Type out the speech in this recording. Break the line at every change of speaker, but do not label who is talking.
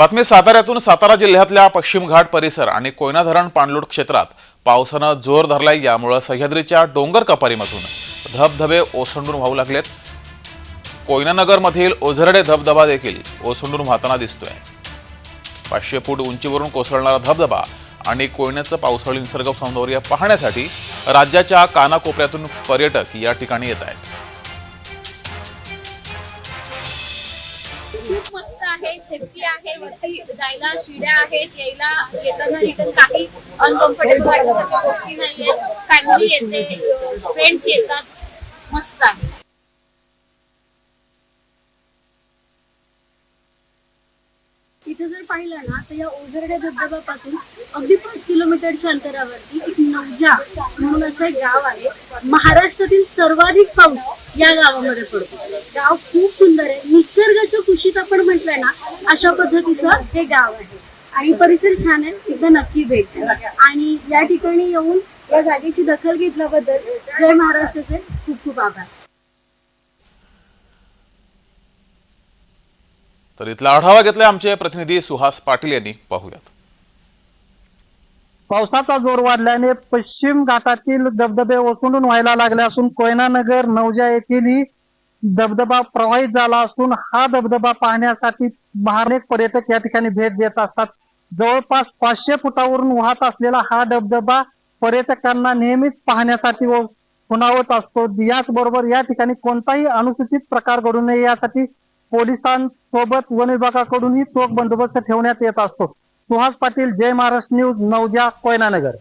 बातमी साताऱ्यातून सातारा जिल्ह्यातल्या पश्चिम घाट परिसर आणि कोयना धरण पाणलोट क्षेत्रात पावसानं जोर धरलाय यामुळं सह्याद्रीच्या डोंगर कपारीमधून धबधबे ओसंडून वाहू लागलेत. कोयनानगरमधील ओझरडे धबधबा देखील ओसंडून वाहताना दिसतोय. पाचशे फूट उंचीवरून कोसळणारा धबधबा आणि कोयनेचं पावसाळी निसर्ग सौंदर्य पाहण्यासाठी राज्याच्या कानाकोपऱ्यातून पर्यटक या ठिकाणी येत आहेत.
खूप मस्त आहे सेफ्टी आहे वरती जायला शिड्या आहेत यायला येताना रिटर्न काही अनकम्फर्टेबल वाटण्यासारख्या गोष्टी नाहीये फॅमिली येते फ्रेंड्स येतात. मस्त आहे.
इथे जर पाहिलं ना तर या ओझरड्या धबधब्यापासून अगदी पाच किलोमीटरच्या अंतरावरती एक नवजा म्हणून असं गाव आहे. महाराष्ट्रातील सर्वाधिक पाऊस या गावामध्ये पडतो. गाव खूप सुंदर आहे. निसर्गाच्या कुशीत आपण म्हटलंय ना अशा पद्धतीचं हे गाव आहे. आणि परिसर छान आहे. तिथं नक्की भेट द्या. आणि या ठिकाणी येऊन या जागेची दखल घेतल्याबद्दल जय महाराष्ट्राचे खूप खूप आभार.
तर इथला आढावा घेतलाय आमचे प्रतिनिधी सुहास पाटील यांनी. पाहूयात.
पावसाचा जोर वाढल्याने पश्चिम घाटातील धबधबे ओसंडून व्हायला लागले असून कोयनानगर नवजा येथील धबधबा प्रवाहित झाला असून हा धबधबा पाहण्यासाठी महानेक पर्यटक या ठिकाणी भेट देत असतात. जवळपास पाचशे फुटावरून वाहत असलेला हा धबधबा पर्यटकांना नेहमीच पाहण्यासाठी व खुणावत असतो. याचबरोबर या ठिकाणी कोणताही अनुसूचित प्रकार घडू नये यासाठी पोलिसांसोबत वन विभागाकडूनही चोख बंदोबस्त ठेवण्यात येत असतो. सुहास पाटील जय महाराष्ट्र न्यूज नवजा कोयनानगर.